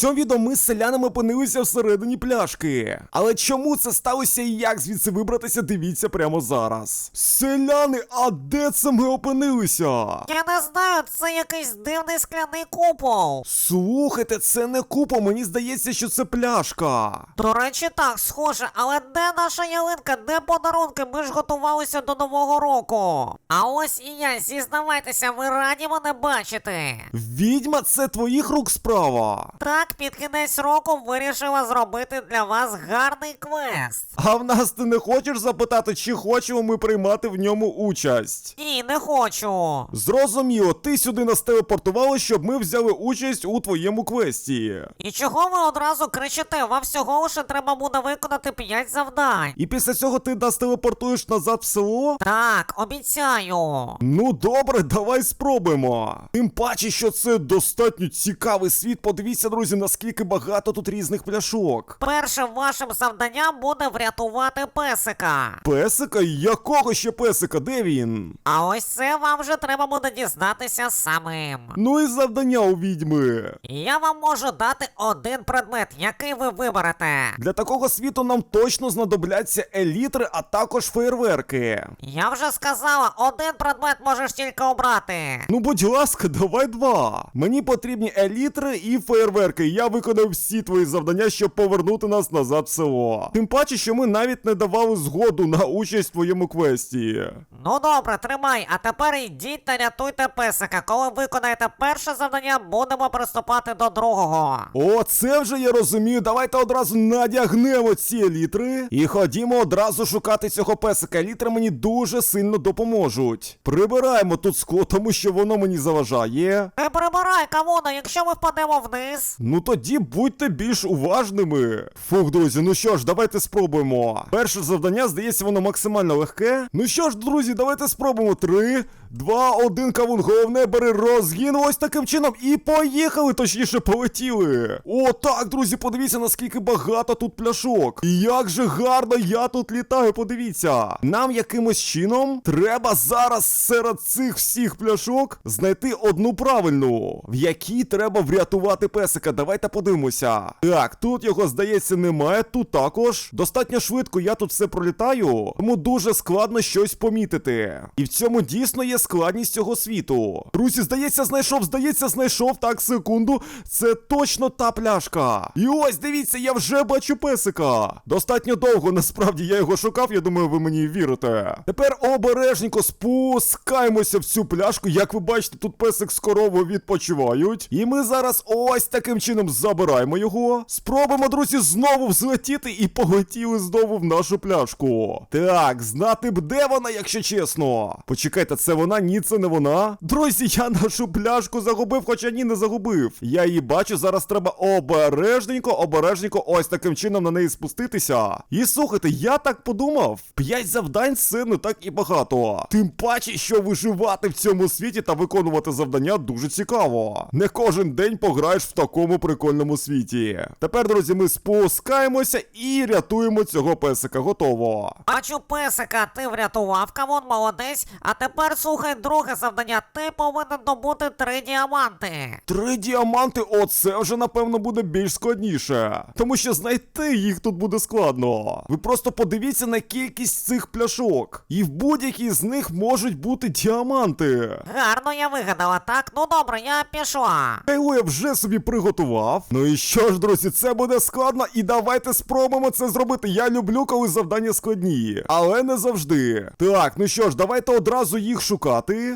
цьому відео ми з селянами опинилися всередині пляшки. Але чому це сталося і як звідси вибратися, дивіться прямо зараз. Селяни, а де це ми опинилися? Я не знаю, це якийсь дивний скляний купол. Слухайте, це не купа, мені здається, що це пляшка. До речі, так, схоже, але де наша ялинка, де подарунки? Ми ж готувалися до нового року. А ось і я, зізнавайтеся, ви раді мене бачити. Відьма, це твоїх рук справа. Так, під кінець року вирішила зробити для вас гарний квест. А в нас ти не хочеш запитати, чи хочемо ми приймати в ньому участь? Ні, не хочу. Зрозуміло, ти сюди нас телепортували, щоб ми взяли участь у твоєму квесті. І чого ви одразу кричите? Вам всього лише треба буде виконати 5 завдань. І після цього ти нас телепортуєш назад в село? Так, обіцяю. Ну добре, давай спробуємо. Тим паче, що це достатньо цікавий світ. Подивіться, друзі, наскільки багато тут різних пляшок. Першим вашим завданням буде врятувати песика. Песика? Якого ще песика? Де він? А ось це вам вже треба буде дізнатися самим. Ну і завдання у відьми. Я вам можу дати один предмет, який ви виберете. Для такого світу нам точно знадобляться елітри, а також фейерверки. Я вже сказала, один предмет можеш тільки обрати. Ну, будь ласка, давай два. Мені потрібні елітри і фейерверки. Я виконав всі твої завдання, щоб повернути нас назад в село. Тим паче, що ми навіть не давали згоду на участь в твоєму квесті. Ну добре, тримай, а тепер йдіть та рятуйте песика. Коли виконаєте перше завдання, будемо приступати до другого. О, це вже я розумію. Давайте одразу надягнемо ці елітри і ходімо одразу шукати цього песика. Елітри мені дуже сильно допоможуть. Прибираємо тут скло, тому що воно мені заважає. Не прибирай, кавуна, якщо ми впадемо вниз. Ну тоді будьте більш уважними. Фух, друзі, ну що ж, давайте спробуємо. Перше завдання, здається, воно максимально легке. Ну що ж, друзі, давайте спробуємо. Три, два, один кавун. Головне, бери розгін ось таким чином. І поїхали, точніше, полетіли. О, так, друзі, подивіться, наскільки багато тут пляшок. І як же гарно я тут літаю, подивіться. Нам якимось чином треба зараз серед цих всіх пляшок знайти одну правильну, в якій треба врятувати песика. Давайте подивимося. Так, тут його, здається, немає. Тут також. Достатньо швидко я тут все пролітаю, тому дуже складно щось помітити. І в цьому дійсно є складність цього світу. Друзі, здається, знайшов, здається, знайшов. Так, секунду. Це точно та пляшка. І ось, дивіться, я вже бачу песика. Достатньо довго, насправді я його шукав, я думаю, ви мені вірите. Тепер обережненько спускаємося в цю пляшку. Як ви бачите, тут песик з коровою відпочивають. І ми зараз ось таким чином забираємо його. Спробуємо, друзі, знову взлетіти і полетіли знову в нашу пляшку. Так, знати б, де вона, якщо чесно. Почекайте, це вона? Ні, це не вона. Друзі, я нашу пляшку загубив, хоча ні, не загубив. Я її бачу, зараз треба обережненько, обережненько ось таким чином на неї спуститися. І слухайте, я так подумав. П'ять завдань не так і багато. Тим паче, що виживати в цьому світі та виконувати завдання дуже цікаво. Не кожен день пограєш в такому прикольному світі. Тепер, друзі, ми спускаємося і рятуємо цього песика. Готово. Бачу песика, ти врятував кавун, молодець. А тепер слухай друге завдання. Ти повинен добути три діаманти. Три діаманти, оце вже напевно буде більш складніше. Тому що знайти їх тут буде складно. Ви просто подивіться на кількість цих пляшок. І в будь-якій з них можуть бути діаманти. Гарно я вигадала, так? Ну добре, я пішла. Кайло я вже собі приготував. Ну і що ж, друзі, це буде складно, і давайте спробуємо це зробити. Я люблю, коли завдання складні, але не завжди. Так, ну що ж, давайте одразу їх шукати.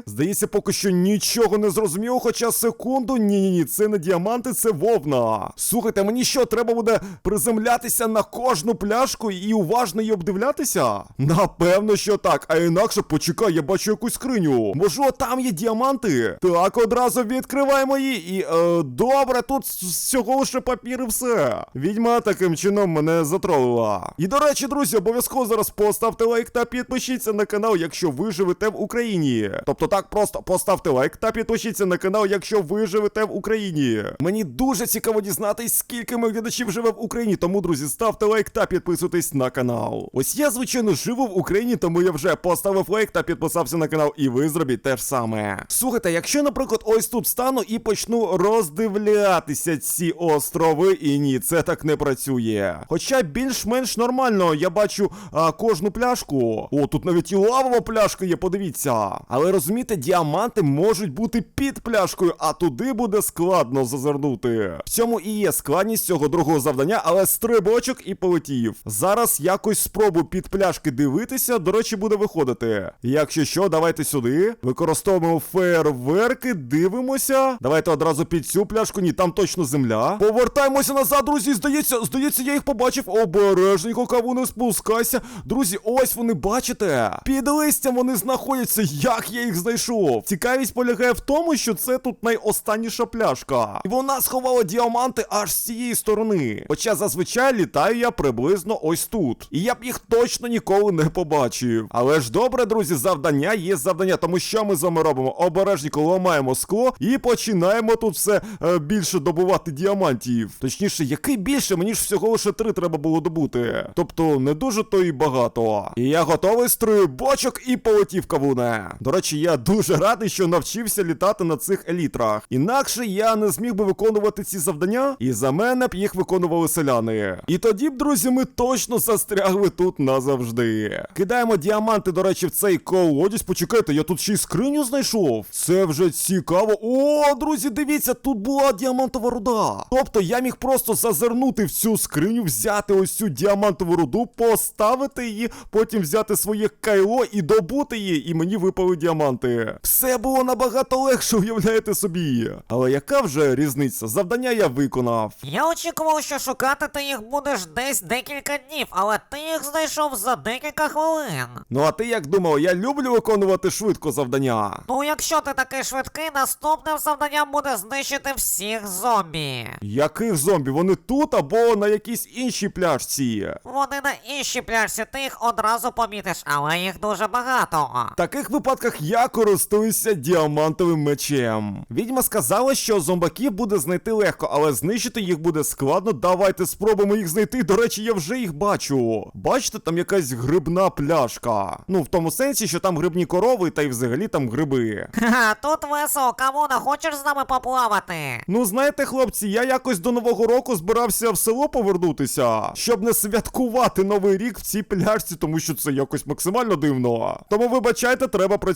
Здається, поки що нічого не зрозуміло, хоча секунду. Ні, ні, ні, це не діаманти, це вовна. Слухайте, мені що, треба буде приземлятися на кожну пляшку і уважно її обдивлятися? Напевно, що так. А інакше почекай, я бачу якусь скриню. Може, там є діаманти? Так, одразу відкриваємо її. І е, добре, тут всього лише папір і все. Відьма таким чином мене затролила. І до речі, друзі, обов'язково зараз поставте лайк та підпишіться на канал, якщо ви живете в Україні. Друзі. Тобто так просто поставте лайк та підпишіться на канал, якщо ви живете в Україні. Мені дуже цікаво дізнатись, скільки моїх глядачів живе в Україні. Тому, друзі, ставте лайк та підписуйтесь на канал. Ось я, звичайно, живу в Україні, тому я вже поставив лайк та підписався на канал, і ви зробіть те ж саме. Слухайте, якщо, наприклад, ось тут стану і почну роздивлятися ці острови, і ні, це так не працює. Хоча більш-менш нормально, я бачу а, кожну пляшку. О, тут навіть і лавова пляшка є, подивіться. Але розумієте, діаманти можуть бути під пляшкою, а туди буде складно зазирнути. В цьому і є складність цього другого завдання, але стрибочок і полетів. Зараз якось спробую під пляшки дивитися, до речі, буде виходити. Якщо що, давайте сюди. Використовуємо фейерверки, дивимося. Давайте одразу під цю пляшку. Ні, там точно земля. Повертаємося назад, друзі. Здається, здається, я їх побачив. Обережненько, каву не спускайся. Друзі, ось вони, бачите? Під листям вони знаходяться. Як я їх знайшов? Цікавість полягає в тому, що це тут найостанніша пляшка. І вона сховала діаманти аж з цієї сторони. Хоча зазвичай літаю я приблизно ось тут. І я б їх точно ніколи не побачив. Але ж добре, друзі, завдання є завдання. Тому що ми з вами робимо? Обережненько ламаємо скло і починаємо тут все е, більше добувати діамантів. Точніше, який більше? Мені ж всього лише три треба було добути. Тобто не дуже то і багато. І я готовий стрибочок і полетів кавуне. До речі, я дуже радий, що навчився літати на цих елітрах. Інакше я не зміг би виконувати ці завдання, і за мене б їх виконували селяни. І тоді б, друзі, ми точно застрягли тут назавжди. Кидаємо діаманти, до речі, в цей колодязь. Почекайте, я тут ще й скриню знайшов. Це вже цікаво. О, друзі, дивіться, тут була діамантова руда. Тобто я міг просто зазирнути в цю скриню, взяти ось цю діамантову руду, поставити її, потім взяти своє кайло і добути її, і мені випали діаманти. Все було набагато легше, уявляєте собі. Але яка вже різниця? Завдання я виконав. Я очікував, що шукати ти їх будеш десь декілька днів, але ти їх знайшов за декілька хвилин. Ну а ти як думав, я люблю виконувати швидко завдання. Ну, якщо ти такий швидкий, наступним завданням буде знищити всіх зомбі. Яких зомбі? Вони тут або на якійсь іншій пляжці? Вони на іншій пляжці, ти їх одразу помітиш, але їх дуже багато. Таких випадках я користуюся діамантовим мечем. Відьма сказала, що зомбаків буде знайти легко, але знищити їх буде складно. Давайте спробуємо їх знайти. До речі, я вже їх бачу. Бачите, там якась грибна пляшка. Ну, в тому сенсі, що там грибні корови, та й взагалі там гриби. Ха, тут весело, Камона, хочеш з нами поплавати? Ну, знаєте, хлопці, я якось до нового року збирався в село повернутися, щоб не святкувати новий рік в цій пляжці, тому що це якось максимально дивно. Тому вибачайте, треба працювати.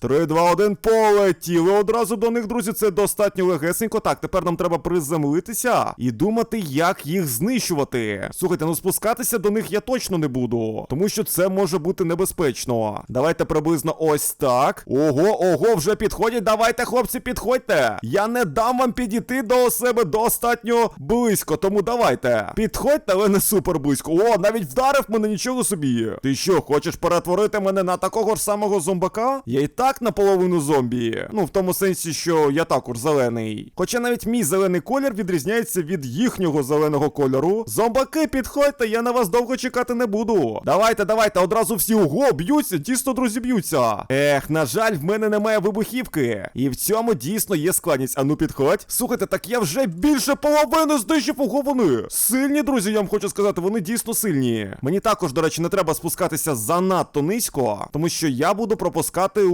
3, 2, 1, полетіли одразу до них, друзі. Це достатньо легесенько. Так, тепер нам треба приземлитися і думати, як їх знищувати. Слухайте, ну спускатися до них я точно не буду, тому що це може бути небезпечно. Давайте приблизно ось так. Ого, ого, вже підходять. Давайте, хлопці, підходьте. Я не дам вам підійти до себе достатньо близько, тому давайте. Підходьте, але не супер близько. О, навіть вдарив мене нічого собі. Ти що, хочеш перетворити мене на такого ж самого зомбака? Я і так наполовину зомбі. Ну, в тому сенсі, що я також зелений. Хоча навіть мій зелений колір відрізняється від їхнього зеленого кольору. Зомбаки, підходьте, я на вас довго чекати не буду. Давайте, давайте, одразу всі ого, б'ються, дійсно, друзі, б'ються. Ех, на жаль, в мене немає вибухівки. І в цьому дійсно є складність. А ну підходь. Слухайте, так я вже більше половини знищив ого вони. Сильні, друзі, я вам хочу сказати, вони дійсно сильні. Мені також, до речі, не треба спускатися занадто низько, тому що я буду пропускати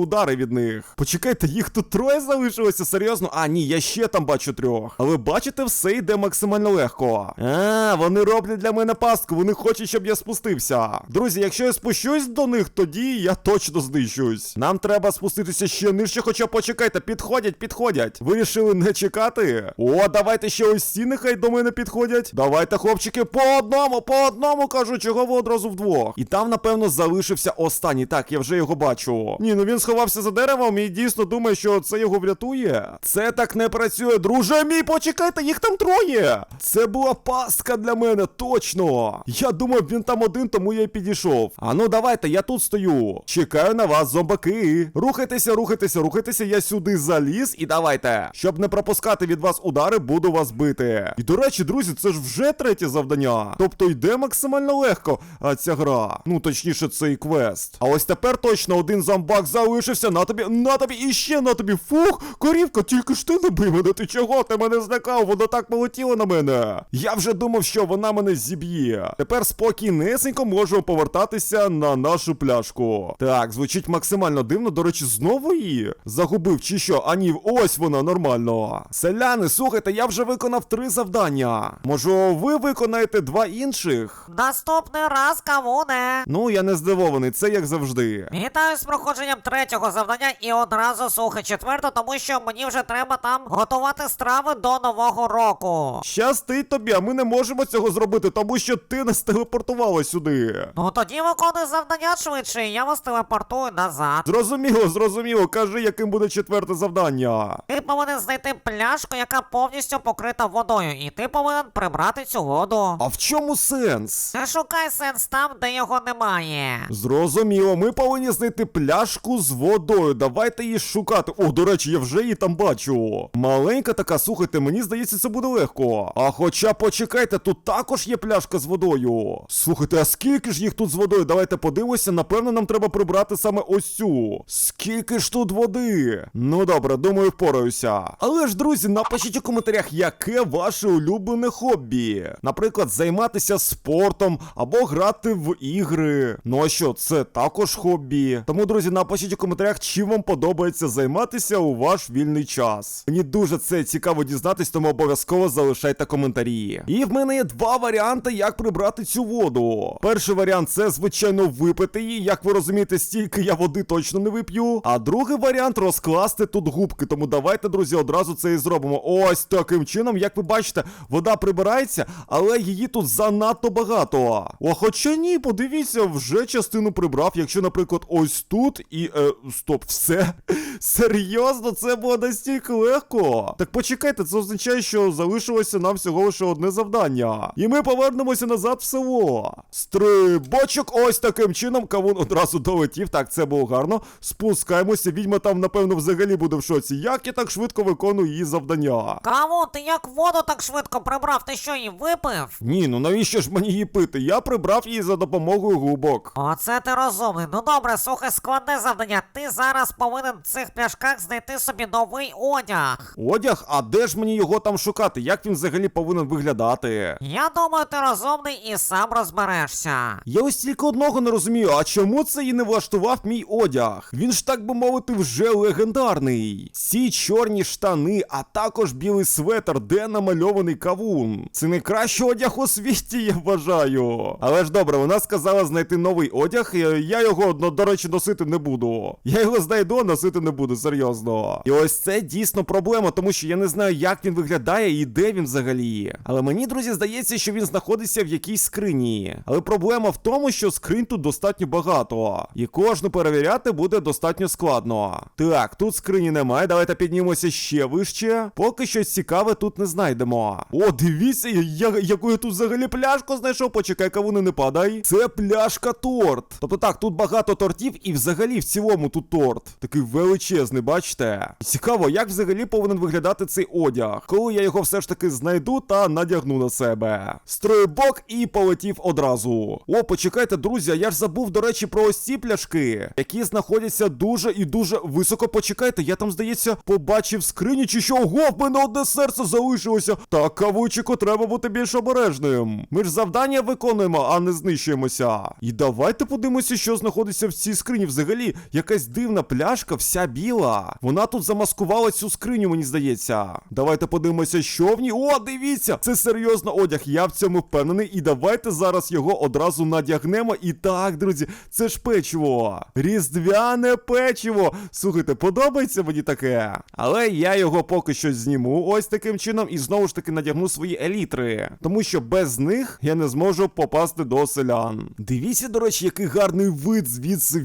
удари від них. Почекайте, їх тут троє залишилося, серйозно? А, ні, я ще там бачу трьох. Але бачите, все йде максимально легко. А, вони роблять для мене пастку, вони хочуть, щоб я спустився. Друзі, якщо я спущусь до них, тоді я точно знищусь. Нам треба спуститися ще нижче, хоча почекайте, підходять, підходять. Вирішили не чекати. О, давайте ще ось ці нехай до мене підходять. Давайте, хлопчики, по одному, по одному кажу, чого ви одразу вдвох. І там, напевно, залишився останній. Так, я вже його бачу. Ні, ну він сховався за деревом і дійсно думає, що це його врятує. Це так не працює, друже мій, почекайте, їх там троє. Це була пастка для мене, точно. Я думав, він там один, тому я й підійшов. А ну давайте, я тут стою. Чекаю на вас, зомбаки. Рухайтеся, рухайтеся, рухайтеся, я сюди заліз і давайте. Щоб не пропускати від вас удари, буду вас бити. І до речі, друзі, це ж вже третє завдання. Тобто йде максимально легко а, ця гра. Ну, точніше, цей квест. А ось тепер точно один зомбак бак залишився. На тобі, на тобі і ще на тобі. Фух, корівка, тільки ж ти не бий мене. Ти чого? Ти мене злякав, воно так полетіло на мене. Я вже думав, що вона мене зіб'є. Тепер спокійнесенько можемо повертатися на нашу пляшку. Так, звучить максимально дивно. До речі, знову її загубив чи що? А ні, ось вона нормально. Селяни, слухайте, я вже виконав три завдання. Може, ви виконаєте два інших? Наступний раз, кавуне. Ну, я не здивований, це як завжди. Вітаю з проходженням третього завдання і одразу слухай четверте, тому що мені вже треба там готувати страви до нового року. Щастить тобі, а ми не можемо цього зробити, тому що ти нас телепортувала сюди. Ну тоді виконуй завдання швидше, і я вас телепортую назад. Зрозуміло, зрозуміло. Кажи, яким буде четверте завдання. Ти повинен знайти пляшку, яка повністю покрита водою, і ти повинен прибрати цю воду. А в чому сенс? Не шукай сенс там, де його немає. Зрозуміло, ми повинні знайти пляшку з водою. Давайте її шукати. О, до речі, я вже її там бачу. Маленька така, слухайте, мені здається, це буде легко. А хоча почекайте, тут також є пляшка з водою. Слухайте, а скільки ж їх тут з водою? Давайте подивимося. Напевно, нам треба прибрати саме ось цю. Скільки ж тут води? Ну добре, думаю, впораюся. Але ж, друзі, напишіть у коментарях, яке ваше улюблене хобі. Наприклад, займатися спортом або грати в ігри. Ну а що, це також хобі. Тому, друзі, напишіть у коментарях, чим вам подобається займатися у ваш вільний час. Мені дуже це цікаво дізнатись, тому обов'язково залишайте коментарі. І в мене є два варіанти, як прибрати цю воду. Перший варіант це, звичайно, випити її. Як ви розумієте, стільки я води точно не вип'ю. А другий варіант розкласти тут губки. Тому давайте, друзі, одразу це і зробимо. Ось таким чином, як ви бачите, вода прибирається, але її тут занадто багато. О, хоча ні, подивіться, вже частину прибрав. Якщо, наприклад, ось тут і. Е, стоп, все. Серйозно, це було настільки легко. Так почекайте, це означає, що залишилося нам всього лише одне завдання. І ми повернемося назад в село. Стрибочок, ось таким чином. Кавун одразу долетів. Так, це було гарно. Спускаємося. Відьма там, напевно, взагалі буде в шоці. Як я так швидко виконую її завдання? Кавун, ти як воду так швидко прибрав? Ти що її випив? Ні, ну навіщо ж мені її пити? Я прибрав її за допомогою губок. Оце ти розумний. Ну добре, слухай, складне завдання. Ти зараз повинен в цих пляшках знайти собі новий одяг. Одяг, а де ж мені його там шукати? Як він взагалі повинен виглядати? Я думаю, ти розумний і сам розберешся. Я ось тільки одного не розумію, а чому це і не влаштував мій одяг? Він ж так би мовити вже легендарний. Ці чорні штани, а також білий светр, де намальований кавун. Це найкращий одяг у світі, я вважаю. Але ж добре, вона сказала знайти новий одяг. Я його, до речі, носити не буду. Я його знайду, носити не буду, серйозно. І ось це дійсно проблема, тому що я не знаю, як він виглядає і де він взагалі. Але мені, друзі, здається, що він знаходиться в якійсь скрині. Але проблема в тому, що скринь тут достатньо багато. І кожну перевіряти буде достатньо складно. Так, тут скрині немає. Давайте піднімемося ще вище. Поки щось цікаве тут не знайдемо. О, дивіться, я, яку я тут взагалі пляшку знайшов. Почекай, кавуни не падай. Це пляшка торт. Тобто так, тут багато тортів, і взагалі в цілому тут торт. Такий величезний, бачите? Цікаво, як взагалі повинен виглядати цей одяг, коли я його все ж таки знайду та надягну на себе. Стрибок і полетів одразу. О, почекайте, друзі, я ж забув, до речі, про ось ці пляшки, які знаходяться дуже і дуже високо. Почекайте, я там, здається, побачив скриню чи що. Ого, в мене одне серце залишилося. Так, кавучику, треба бути більш обережним. Ми ж завдання виконуємо, а не знищуємося. І давайте подивимося, що знаходиться в цій скрині. Взагалі, якась дивна пляшка, вся біла. Вона тут замаскувала цю скриню, мені здається. Давайте подивимося, що в ній. О, дивіться! Це серйозно одяг. Я в цьому впевнений. І давайте зараз його одразу надягнемо. І так, друзі, це ж печиво. Різдвяне печиво. Слухайте, подобається мені таке. Але я його поки що зніму ось таким чином і знову ж таки надягну свої елітри. Тому що без них я не зможу попасти до селян. Дивіться, до речі, який гарний вид звідси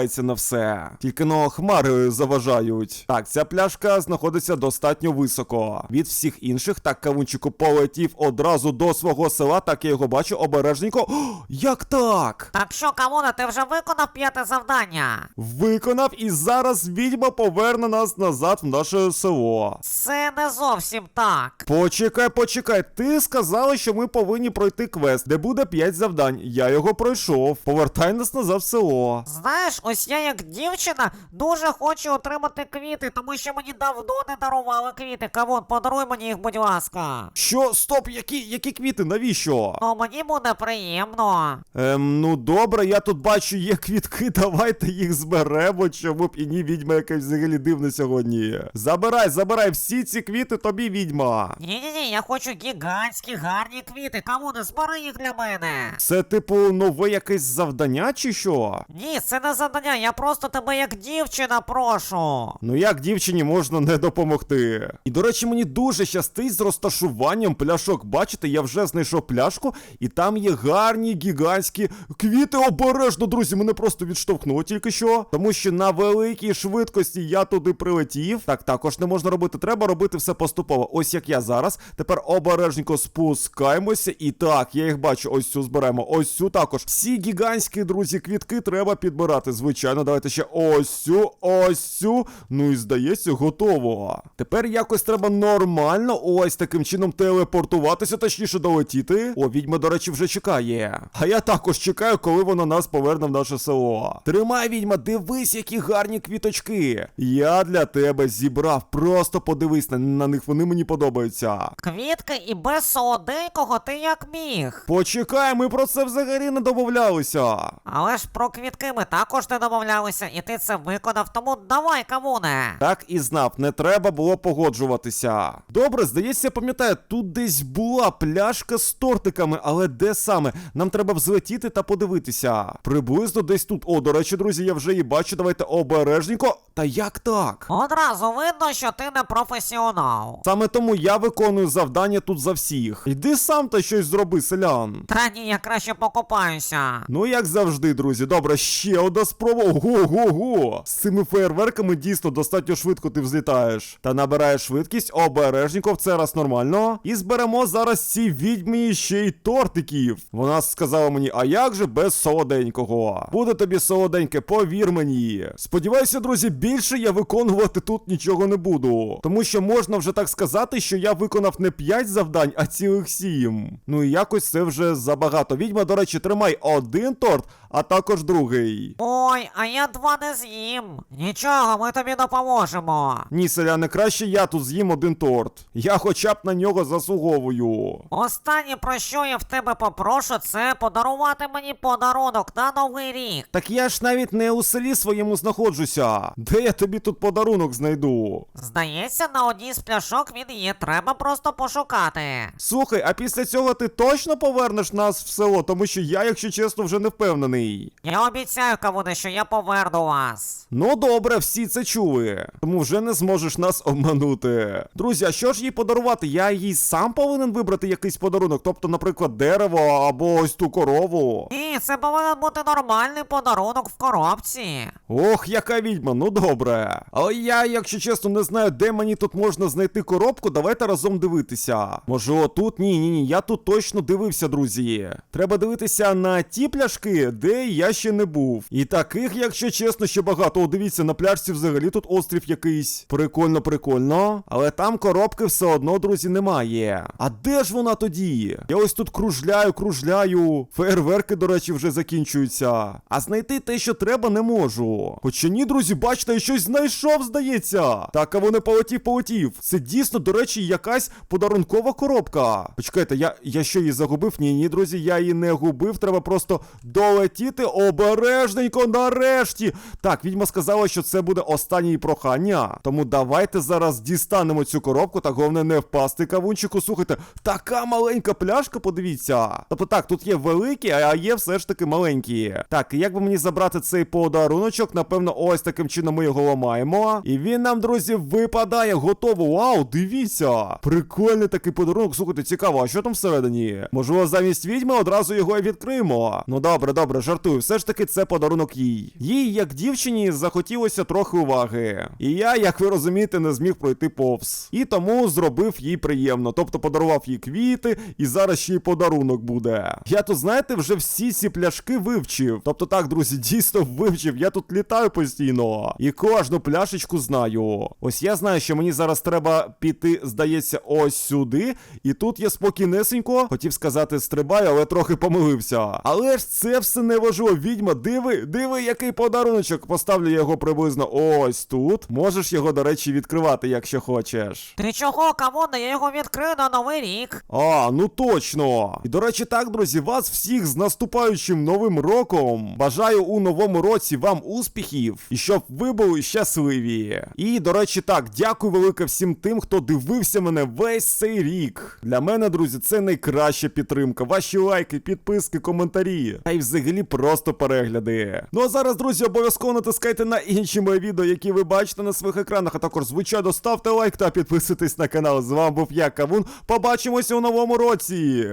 відкривається на все. Тільки но хмари заважають. Так, ця пляшка знаходиться достатньо високо. Від всіх інших, так кавунчику полетів одразу до свого села, так я його бачу обережненько. О, як так? Так що, Кавуне, ти вже виконав п'яте завдання? Виконав, і зараз відьма поверне нас назад в наше село. Це не зовсім так. Почекай, почекай, ти сказала, що ми повинні пройти квест, де буде 5 завдань. Я його пройшов. Повертай нас назад в село. Знаєш, у ось я як дівчина дуже хочу отримати квіти, тому що мені давно не дарували квіти. Кавун, подаруй мені їх, будь ласка. Що? Стоп, які, які квіти? Навіщо? Ну, мені буде приємно. Ем, ну добре, я тут бачу, є квітки, давайте їх зберемо, чому б і ні, відьма якась взагалі дивна сьогодні. Забирай, забирай всі ці квіти тобі, відьма. Ні-ні-ні, я хочу гігантські гарні квіти. Кавуне, збери їх для мене. Це, типу, нове якесь завдання, чи що? Ні, це не завдання, я просто тебе як дівчина прошу. Ну як дівчині можна не допомогти? І до речі, мені дуже щастить з розташуванням пляшок. Бачите, я вже знайшов пляшку, і там є гарні гігантські квіти. Обережно, друзі, мене просто відштовхнуло тільки що. Тому що на великій швидкості я туди прилетів. Так також не можна робити. Треба робити все поступово. Ось як я зараз. Тепер обережненько спускаємося. І так, я їх бачу. Ось цю зберемо. Ось цю також. Всі гігантські, друзі, квітки треба підбирати. Звичайно, давайте ще ось цю, ось цю. Ну і здається, готово. Тепер якось треба нормально ось таким чином телепортуватися, точніше долетіти. О, відьма, до речі, вже чекає. А я також чекаю, коли вона нас поверне в наше село. Тримай, відьма, дивись, які гарні квіточки. Я для тебе зібрав. Просто подивись на, на них, вони мені подобаються. Квітки і без солоденького ти як міг. Почекай, ми про це взагалі не домовлялися. Але ж про квітки ми також не домовлялися, і ти це виконав, тому давай, кавуне. Так і знав, не треба було погоджуватися. Добре, здається, я пам'ятаю, тут десь була пляшка з тортиками, але де саме? Нам треба взлетіти та подивитися. Приблизно десь тут. О, до речі, друзі, я вже її бачу. Давайте обережненько. Та як так? Одразу видно, що ти не професіонал. Саме тому я виконую завдання тут за всіх. Йди сам та щось зроби, селян. Та ні, я краще покопаюся. Ну, як завжди, друзі, добре, ще одна спроба. Ого-го-го! З цими фейерверками дійсно достатньо швидко ти взлітаєш. Та набираєш швидкість, обережненько, в це раз нормально. І зберемо зараз ці відьмі ще й тортиків. Вона сказала мені, а як же без солоденького? Буде тобі солоденьке, повір мені. Сподіваюся, друзі, більше я виконувати тут нічого не буду. Тому що можна вже так сказати, що я виконав не 5 завдань, а цілих 7. Ну і якось це вже забагато. Відьма, до речі, тримай один торт, а також другий. Ой, а я два не з'їм. Нічого, ми тобі допоможемо. Ні, селяни, краще я тут з'їм один торт. Я хоча б на нього заслуговую. Останнє, про що я в тебе попрошу, це подарувати мені подарунок на новий рік. Так я ж навіть не у селі своєму знаходжуся. Де я тобі тут подарунок знайду? Здається, на одній з пляшок він є, треба просто пошукати. Слухай, а після цього ти точно повернеш нас в село, тому що я, якщо чесно, вже не впевнений. Я обіцяю, кавуне, що я поверну вас. Ну добре, всі це чули. Тому вже не зможеш нас обманути. Друзі, а що ж їй подарувати? Я їй сам повинен вибрати якийсь подарунок, тобто, наприклад, дерево або ось ту корову. Ні, це повинен бути нормальний подарунок в коробці. Ох, яка відьма, ну добре. Але я, якщо чесно, не знаю, де мені тут можна знайти коробку. Давайте разом дивитися. Може, отут? Ні, ні, ні. Я тут точно дивився, друзі. Треба дивитися на ті пляшки, де я ще не був. І таких, якщо чесно, ще багато. О, дивіться, на пляшці взагалі тут острів якийсь. Прикольно, прикольно. Але там коробки все одно, друзі, немає. А де ж вона тоді? Я ось тут кружляю, кружляю. Фейерверки, до речі, вже закінчуються. А знайти те, що треба, не можу. Хоча ні, друзі, бачите, я щось знайшов, здається. Так, а вони полетів, полетів. Це дійсно, до речі, якась подарункова коробка. Почекайте, я, я що її загубив? Ні, ні, друзі, я її не губив. Треба просто долетіти обережненько нарешті. Так, відьма сказала, що це буде останнє прохання. Тому давайте зараз дістанемо цю коробку, та головне не впасти кавунчику. Слухайте, така маленька пляшка, подивіться. Тобто так, тут є великі, а є все ж таки маленькі. Так, як би мені забрати цей подаруночок? Напевно, ось таким чином ми його ламаємо. І він нам, друзі, випадає. Готово. Вау, дивіться. Прикольний такий подарунок. Слухайте, цікаво, а що там всередині? Можливо, замість відьми одразу його і відкриємо. Ну добре, добре, жартую. Все ж таки, це подарунок їй. Їй, як дівчині, захотілося трохи уваги. І я, як ви розумієте, не зміг пройти повз. І тому зробив їй приємно. Тобто подарував їй квіти, і зараз ще й подарунок буде. Я тут, знаєте, вже всі ці пляшки вивчив. Тобто так, друзі, дійсно вивчив. Я тут літаю постійно. І кожну пляшечку знаю. Ось я знаю, що мені зараз треба піти, здається, ось сюди. І тут я спокійнесенько. Хотів сказати, стрибаю, але трохи помилився. Але ж це все не важливо. Відьма, диви, диви, який подаруночок. Поставлю його приблизно ось тут. Можеш його, до речі, відкривати, якщо хочеш. Ти чого, Кавуне, я його відкрию на новий рік. А, ну точно. І до речі, так, друзі, вас всіх з наступаючим новим роком. Бажаю у новому році вам успіхів і щоб ви були щасливі. І до речі, так, дякую велике всім тим, хто дивився мене весь цей рік. Для мене, друзі, це найкраща підтримка. Ваші лайки, підписки, коментарі. Та й взагалі просто перегляди. Ну а зараз, друзі, обов'язково натискайте на інші мої відео, які ви бачите на своїх екранах. А також, звичайно, ставте лайк та підписуйтесь на канал. З вами був я, Кавун. Побачимося у новому році.